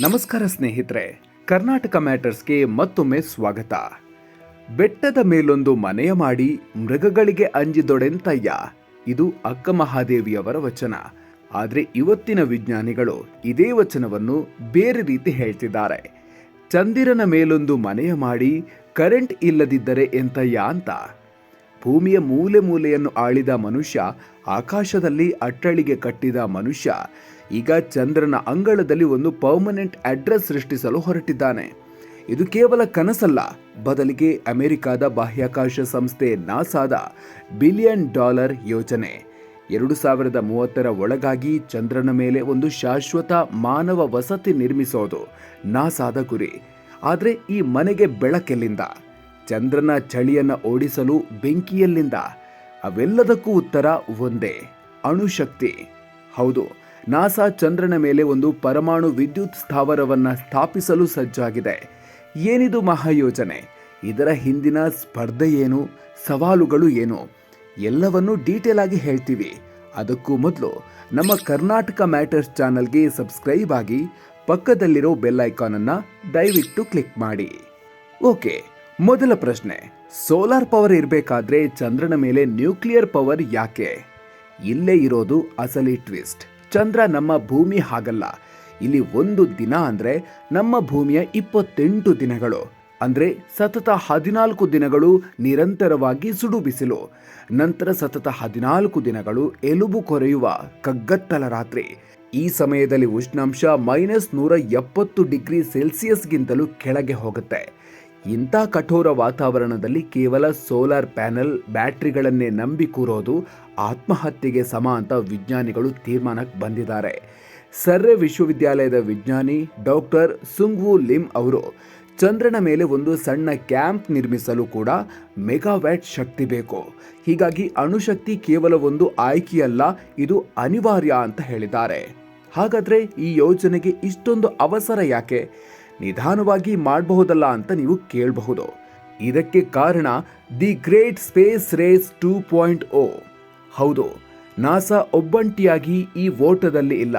ನಮಸ್ಕಾರ ಸ್ನೇಹಿತರೆ, ಕರ್ನಾಟಕ ಮ್ಯಾಟರ್ಸ್ಗೆ ಮತ್ತೊಮ್ಮೆ ಸ್ವಾಗತ. ಬೆಟ್ಟದ ಮೇಲೊಂದು ಮನೆಯ ಮಾಡಿ ಮೃಗಗಳಿಗೆ ಅಂಜಿದೊಡೆಂತಯ್ಯ. ಇದು ಅಕ್ಕ ಮಹಾದೇವಿಯವರ ವಚನ. ಆದರೆ ಇವತ್ತಿನ ವಿಜ್ಞಾನಿಗಳು ಇದೇ ವಚನವನ್ನು ಬೇರೆ ರೀತಿ ಹೇಳ್ತಿದ್ದಾರೆ. ಚಂದಿರನ ಮೇಲೊಂದು ಮನೆಯ ಮಾಡಿ ಕರೆಂಟ್ ಇಲ್ಲದಿದ್ದರೆ ಎಂತಯ್ಯ ಅಂತ. ಭೂಮಿಯ ಮೂಲೆ ಮೂಲೆಯನ್ನು ಆಳಿದ ಮನುಷ್ಯ, ಆಕಾಶದಲ್ಲಿ ಅಟ್ಟಳಿಗೆ ಕಟ್ಟಿದ ಮನುಷ್ಯ ಈಗ ಚಂದ್ರನ ಅಂಗಳದಲ್ಲಿ ಒಂದು ಪರ್ಮನೆಂಟ್ ಅಡ್ರೆಸ್ ಸೃಷ್ಟಿಸಲು ಹೊರಟಿದ್ದಾನೆ. ಇದು ಕೇವಲ ಕನಸಲ್ಲ, ಬದಲಿಗೆ ಅಮೆರಿಕಾದ ಬಾಹ್ಯಾಕಾಶ ಸಂಸ್ಥೆ ನಾಸಾದ ಬಿಲಿಯನ್ ಡಾಲರ್ ಯೋಜನೆ ಎರಡು ಸಾವಿರದ ಮೂವತ್ತರ ಒಳಗಾಗಿ ಚಂದ್ರನ ಮೇಲೆ ಒಂದು ಶಾಶ್ವತ ಮಾನವ ವಸತಿ ನಿರ್ಮಿಸೋದು ನಾಸಾದ ಗುರಿ. ಆದರೆ ಈ ಮನೆಗೆ ಬೆಳಕೆಲ್ಲಿಂದ? ಚಂದ್ರನ ಚಳಿಯನ್ನು ಓಡಿಸಲು ಬೆಂಕಿಯಲ್ಲಿಂದ? ಅವೆಲ್ಲದಕ್ಕೂ ಉತ್ತರ ಒಂದೇ, ಅಣುಶಕ್ತಿ. ಹೌದು ನಾಸಾ ಚಂದ್ರನ ಮೇಲೆ ಒಂದು ಪರಮಾಣು ವಿದ್ಯುತ್ ಸ್ಥಾವರವನ್ನು ಸ್ಥಾಪಿಸಲು ಸಜ್ಜಾಗಿದೆ. ಏನಿದು ಮಹಾಯೋಜನೆ? ಇದರ ಹಿಂದಿನ ಸ್ಪರ್ಧೆ ಏನು? ಸವಾಲುಗಳು ಏನು? ಎಲ್ಲವನ್ನೂ ಡೀಟೇಲ್ ಆಗಿ ಹೇಳ್ತೀವಿ. ಅದಕ್ಕೂ ಮೊದಲು ನಮ್ಮ ಕರ್ನಾಟಕ ಮ್ಯಾಟರ್ಸ್ ಚಾನಲ್ಗೆ ಸಬ್ಸ್ಕ್ರೈಬ್ ಆಗಿ ಪಕ್ಕದಲ್ಲಿರೋ ಬೆಲ್ ಐಕಾನ್ ಅನ್ನ ದಯವಿಟ್ಟು ಕ್ಲಿಕ್ ಮಾಡಿ. ಓಕೆ, ಮೊದಲ ಪ್ರಶ್ನೆ. ಸೋಲಾರ್ ಪವರ್ ಇರಬೇಕಾದ್ರೆ ಚಂದ್ರನ ಮೇಲೆ ನ್ಯೂಕ್ಲಿಯರ್ ಪವರ್ ಯಾಕೆ? ಇಲ್ಲೇ ಇರೋದು ಅಸಲಿ ಟ್ವಿಸ್ಟ್. ಚಂದ್ರ ನಮ್ಮ ಭೂಮಿ ಹಾಗಲ್ಲ. ಇಲ್ಲಿ ಒಂದು ದಿನ ಅಂದರೆ ನಮ್ಮ ಭೂಮಿಯ ಇಪ್ಪತ್ತೆಂಟು ದಿನಗಳು. ಅಂದರೆ ಸತತ ಹದಿನಾಲ್ಕು ದಿನಗಳು ನಿರಂತರವಾಗಿ ಸುಡು ಬಿಸಿಲು ನಂತರ ಸತತ ಹದಿನಾಲ್ಕು ದಿನಗಳು ಎಲುಬು ಕೊರೆಯುವ ಕಗ್ಗತ್ತಲ ರಾತ್ರಿ. ಈ ಸಮಯದಲ್ಲಿ ಉಷ್ಣಾಂಶ ಮೈನಸ್ ನೂರ ಎಪ್ಪತ್ತು ಡಿಗ್ರಿ ಸೆಲ್ಸಿಯಸ್ಗಿಂತಲೂ ಕೆಳಗೆ ಹೋಗುತ್ತೆ. ಇಂಥ ಕಠೋರ ವಾತಾವರಣದಲ್ಲಿ ಕೇವಲ ಸೋಲಾರ್ ಪ್ಯಾನೆಲ್ ಬ್ಯಾಟ್ರಿಗಳನ್ನೇ ನಂಬಿ ಕೂರೋದು ಆತ್ಮಹತ್ಯೆಗೆ ಸಮ ಅಂತ ವಿಜ್ಞಾನಿಗಳು ತೀರ್ಮಾನಕ್ಕೆ ಬಂದಿದ್ದಾರೆ. ಸರ್ರೆ ವಿಶ್ವವಿದ್ಯಾಲಯದ ವಿಜ್ಞಾನಿ ಡಾಕ್ಟರ್ ಸುಂಗ್ವು ಲಿಮ್ ಅವರು ಚಂದ್ರನ ಮೇಲೆ ಒಂದು ಸಣ್ಣ ಕ್ಯಾಂಪ್ ನಿರ್ಮಿಸಲು ಕೂಡ ಮೆಗಾವ್ಯಾಟ್ ಶಕ್ತಿ ಬೇಕು. ಹೀಗಾಗಿ ಅಣುಶಕ್ತಿ ಕೇವಲ ಒಂದು ಆಯ್ಕೆಯಲ್ಲ, ಇದು ಅನಿವಾರ್ಯ ಅಂತ ಹೇಳಿದ್ದಾರೆ. ಹಾಗಾದರೆ ಈ ಯೋಜನೆಗೆ ಇಷ್ಟೊಂದು ಅವಸರ ಯಾಕೆ? ನಿಧಾನವಾಗಿ ಮಾಡಬಹುದಲ್ಲ ಅಂತ ನೀವು ಕೇಳಬಹುದು. ಇದಕ್ಕೆ ಕಾರಣ the great space race two point O. ಹೌದು, ನಾಸಾ ಒಬ್ಬಂಟಿಯಾಗಿ ಈ ಓಟದಲ್ಲಿ ಇಲ್ಲ.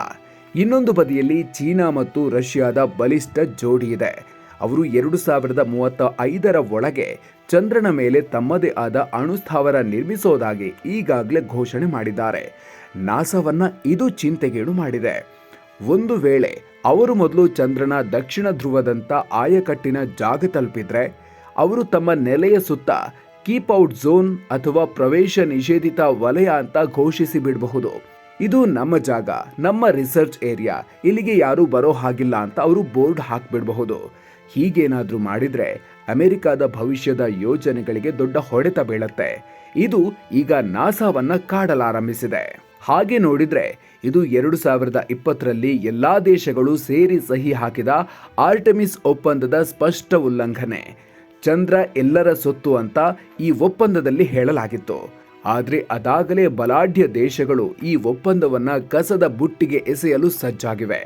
ಇನ್ನೊಂದು ಬದಿಯಲ್ಲಿ ಚೀನಾ ಮತ್ತು ರಷ್ಯಾದ ಬಲಿಷ್ಠ ಜೋಡಿ ಇದೆ. ಅವರು ಎರಡು ಸಾವಿರದ ಮೂವತ್ತ ಐದರ ಒಳಗೆ ಚಂದ್ರನ ಮೇಲೆ ತಮ್ಮದೇ ಆದ ಅಣುಸ್ಥಾವರ ನಿರ್ಮಿಸೋದಾಗಿ ಈಗಾಗಲೇ ಘೋಷಣೆ ಮಾಡಿದ್ದಾರೆ. ನಾಸಾವನ್ನ ಇದು ಚಿಂತೆಗೇಡು ಮಾಡಿದೆ. ಒಂದು ವೇಳೆ ಅವರು ಮೊದಲು ಚಂದ್ರನ ದಕ್ಷಿಣ ಧ್ರುವದಂತ ಆಯಕಟ್ಟಿನ ಜಾಗ ತಲುಪಿದ್ರೆ, ಅವರು ತಮ್ಮ ನೆಲೆಯ ಸುತ್ತ ಕೀಪ್ ಔಟ್ ಝೋನ್ ಅಥವಾ ಪ್ರವೇಶ ನಿಷೇಧಿತ ವಲಯ ಅಂತ ಘೋಷಿಸಿ ಬಿಡಬಹುದು. ಇದು ನಮ್ಮ ಜಾಗ, ನಮ್ಮ ರಿಸರ್ಚ್ ಏರಿಯಾ, ಇಲ್ಲಿಗೆ ಯಾರೂ ಬರೋ ಹಾಗಿಲ್ಲ ಅಂತ ಅವರು ಬೋರ್ಡ್ ಹಾಕ್ಬಿಡಬಹುದು. ಹೀಗೇನಾದರೂ ಮಾಡಿದ್ರೆ ಅಮೆರಿಕದ ಭವಿಷ್ಯದ ಯೋಜನೆಗಳಿಗೆ ದೊಡ್ಡ ಹೊಡೆತ ಬೀಳತ್ತೆ. ಇದು ಈಗ ನಾಸಾವನ್ನ ಕಾಡಲಾರಂಭಿಸಿದೆ. ಹಾಗೆ ನೋಡಿದರೆ ಇದು ಎರಡು ಸಾವಿರದ ಇಪ್ಪತ್ತರಲ್ಲಿ ಎಲ್ಲ ದೇಶಗಳು ಸೇರಿ ಸಹಿ ಹಾಕಿದ ಆರ್ಟೆಮಿಸ್ ಒಪ್ಪಂದದ ಸ್ಪಷ್ಟ ಉಲ್ಲಂಘನೆ. ಚಂದ್ರ ಎಲ್ಲರ ಸೊತ್ತು ಅಂತ ಈ ಒಪ್ಪಂದದಲ್ಲಿ ಹೇಳಲಾಗಿತ್ತು. ಆದರೆ ಅದಾಗಲೇ ಬಲಾಢ್ಯ ದೇಶಗಳು ಈ ಒಪ್ಪಂದವನ್ನ ಕಸದ ಬುಟ್ಟಿಗೆ ಎಸೆಯಲು ಸಜ್ಜಾಗಿವೆ.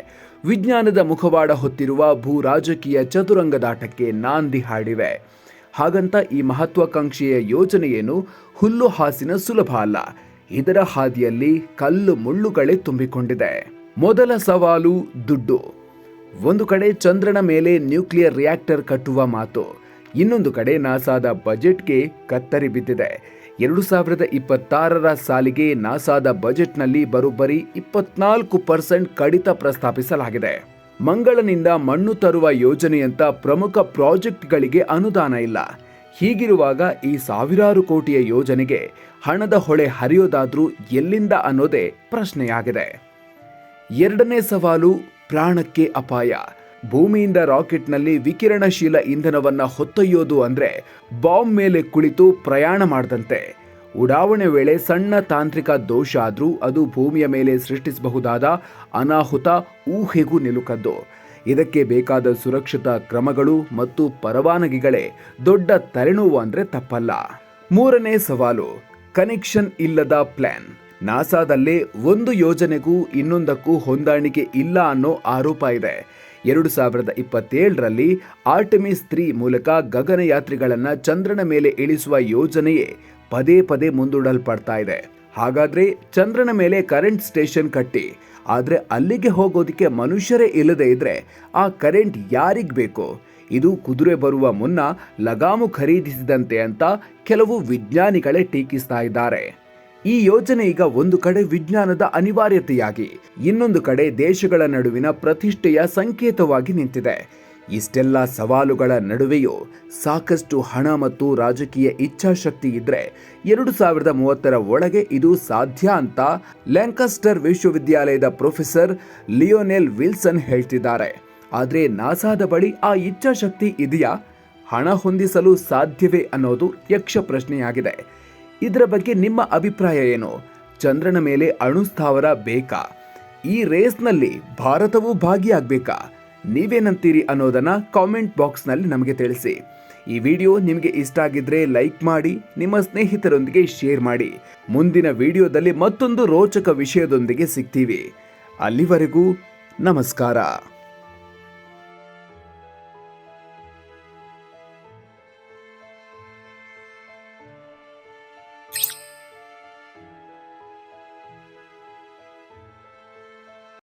ವಿಜ್ಞಾನದ ಮುಖವಾಡ ಹೊತ್ತಿರುವ ಭೂ ರಾಜಕೀಯ ಚತುರಂಗದಾಟಕ್ಕೆ ನಾಂದಿ ಹಾಡಿವೆ. ಹಾಗಂತ ಈ ಮಹತ್ವಾಕಾಂಕ್ಷೆಯ ಯೋಜನೆಯೇನು ಹುಲ್ಲು ಹಾಸಿನ ಸುಲಭ ಅಲ್ಲ. ಇದರ ಹಾದಿಯಲ್ಲಿ ಕಲ್ಲು ಮುಳ್ಳುಗಳೇ ತುಂಬಿಕೊಂಡಿದೆ. ಮೊದಲ ಸವಾಲು ದುಡ್ಡು. ಒಂದು ಕಡೆ ಚಂದ್ರನ ಮೇಲೆ ನ್ಯೂಕ್ಲಿಯರ್ ರಿಯಾಕ್ಟರ್ ಕಟ್ಟುವ ಮಾತು. ಇನ್ನೊಂದು ಕಡೆ ನಾಸಾದ ಬಜೆಟ್ಗೆ ಕತ್ತರಿ ಬಿದ್ದಿದೆ. ಎರಡು ಸಾವಿರದ ಇಪ್ಪತ್ತಾರರ ಸಾಲಿಗೆ ನಾಸಾದ ಬಜೆಟ್ನಲ್ಲಿ ಬರೋಬ್ಬರಿ ಇಪ್ಪತ್ನಾಲ್ಕು ಪರ್ಸೆಂಟ್ ಕಡಿತ ಪ್ರಸ್ತಾಪಿಸಲಾಗಿದೆ. ಮಂಗಳನಿಂದ ಮಣ್ಣು ತರುವ ಯೋಜನೆಯಂತ ಪ್ರಮುಖ ಪ್ರಾಜೆಕ್ಟ್ಗಳಿಗೆ ಅನುದಾನ ಇಲ್ಲ. ಹೀಗಿರುವಾಗ ಈ ಸಾವಿರಾರು ಕೋಟಿಯ ಯೋಜನೆಗೆ ಹಣದ ಹೊಳೆ ಹರಿಯೋದಾದ್ರೂ ಎಲ್ಲಿಂದ ಅನ್ನೋದೇ ಪ್ರಶ್ನೆಯಾಗಿದೆ. ಎರಡನೇ ಸವಾಲು ಪ್ರಾಣಕ್ಕೆ ಅಪಾಯ. ಭೂಮಿಯಿಂದ ರಾಕೆಟ್ನಲ್ಲಿ ವಿಕಿರಣಶೀಲ ಇಂಧನವನ್ನ ಹೊತ್ತೊಯ್ಯೋದು ಅಂದ್ರೆ ಬಾಂಬ್ ಮೇಲೆ ಕುಳಿತು ಪ್ರಯಾಣ ಮಾಡದಂತೆ. ಉಡಾವಣೆ ವೇಳೆ ಸಣ್ಣ ತಾಂತ್ರಿಕ ದೋಷ ಆದ್ರೂ ಅದು ಭೂಮಿಯ ಮೇಲೆ ಸೃಷ್ಟಿಸಬಹುದಾದ ಅನಾಹುತ, ಊಹೆಗೂ ನಿಲುಕದ್ದು. ಇದಕ್ಕೆ ಬೇಕಾದ ಸುರಕ್ಷತಾ ಕ್ರಮಗಳು ಮತ್ತು ಪರವಾನಗಿಗಳೇ ದೊಡ್ಡ ತಲೆನೋವು ಅಂದ್ರೆ ತಪ್ಪಲ್ಲ. ಮೂರನೇ ಸವಾಲು, ಕನೆಕ್ಷನ್ ಇಲ್ಲದ ಪ್ಲಾನ್. ನಾಸಾದಲ್ಲೇ ಒಂದು ಯೋಜನೆಗೂ ಇನ್ನೊಂದಕ್ಕೂ ಹೊಂದಾಣಿಕೆ ಇಲ್ಲ ಅನ್ನೋ ಆರೋಪ ಇದೆ. ಎರಡು ಸಾವಿರದ ಇಪ್ಪತ್ತೇಳರಲ್ಲಿ ಆರ್ಟಮಿಸ್ ತ್ರೀ ಮೂಲಕ ಗಗನಯಾತ್ರಿಗಳನ್ನು ಚಂದ್ರನ ಮೇಲೆ ಇಳಿಸುವ ಯೋಜನೆಯೇ ಪದೇ ಪದೇ ಮುಂದೂಡಲ್ಪಡ್ತಾ ಇದೆ. ಹಾಗಾದ್ರೆ ಚಂದ್ರನ ಮೇಲೆ ಕರೆಂಟ್ ಸ್ಟೇಷನ್ ಕಟ್ಟಿ, ಆದರೆ ಅಲ್ಲಿಗೆ ಹೋಗೋದಕ್ಕೆ ಮನುಷ್ಯರೇ ಇಲ್ಲದೆ ಇದ್ರೆ ಆ ಕರೆಂಟ್ ಯಾರಿಗ್ ಬೇಕು? ಇದು ಕುದುರೆ ಬರುವ ಮುನ್ನ ಲಗಾಮು ಖರೀದಿಸಿದಂತೆ ಅಂತ ಕೆಲವು ವಿಜ್ಞಾನಿಗಳೇ ಟೀಕಿಸ್ತಾ ಇದ್ದಾರೆ. ಈ ಯೋಜನೆ ಈಗ ಒಂದು ಕಡೆ ವಿಜ್ಞಾನದ ಅನಿವಾರ್ಯತೆಯಾಗಿ, ಇನ್ನೊಂದು ಕಡೆ ದೇಶಗಳ ನಡುವಿನ ಪ್ರತಿಷ್ಠೆಯ ಸಂಕೇತವಾಗಿ ನಿಂತಿದೆ. ಇಷ್ಟೆಲ್ಲ ಸವಾಲುಗಳ ನಡುವೆಯೂ ಸಾಕಷ್ಟು ಹಣ ಮತ್ತು ರಾಜಕೀಯ ಇಚ್ಛಾಶಕ್ತಿ ಇದ್ರೆ ಎರಡು ಸಾವಿರದ ಮೂವತ್ತರ ಒಳಗೆ ಇದು ಸಾಧ್ಯ ಅಂತ ಲ್ಯಾಂಕಸ್ಟರ್ ವಿಶ್ವವಿದ್ಯಾಲಯದ ಪ್ರೊಫೆಸರ್ ಲಿಯೋನೆಲ್ ವಿಲ್ಸನ್ ಹೇಳ್ತಿದ್ದಾರೆ. ಆದರೆ ನಾಸಾದ ಬಳಿ ಆ ಇಚ್ಛಾಶಕ್ತಿ ಇದೆಯಾ? ಹಣ ಹೊಂದಿಸಲು ಸಾಧ್ಯವೇ ಅನ್ನೋದು ಯಕ್ಷ ಪ್ರಶ್ನೆಯಾಗಿದೆ. ಇದರ ಬಗ್ಗೆ ನಿಮ್ಮ ಅಭಿಪ್ರಾಯ ಏನು? ಚಂದ್ರನ ಮೇಲೆ ಅಣುಸ್ಥಾವರ ಬೇಕಾ? ಈ ರೇಸ್ನಲ್ಲಿ ಭಾರತವೂ ಭಾಗಿಯಾಗಬೇಕಾ? ನೀವೇನಂತೀರಿ ಅನ್ನೋದನ್ನು ಕಾಮೆಂಟ್ ಬಾಕ್ಸ್ನಲ್ಲಿ ನಮಗೆ ತಿಳಿಸಿ. ಈ ವಿಡಿಯೋ ನಿಮಗೆ ಇಷ್ಟ ಆಗಿದ್ರೆ ಲೈಕ್ ಮಾಡಿ, ನಿಮ್ಮ ಸ್ನೇಹಿತರೊಂದಿಗೆ ಶೇರ್ ಮಾಡಿ. ಮುಂದಿನ ವಿಡಿಯೋದಲ್ಲಿ ಮತ್ತೊಂದು ರೋಚಕ ವಿಷಯದೊಂದಿಗೆ ಸಿಗ್ತೀವಿ. ಅಲ್ಲಿವರೆಗೂ ನಮಸ್ಕಾರ.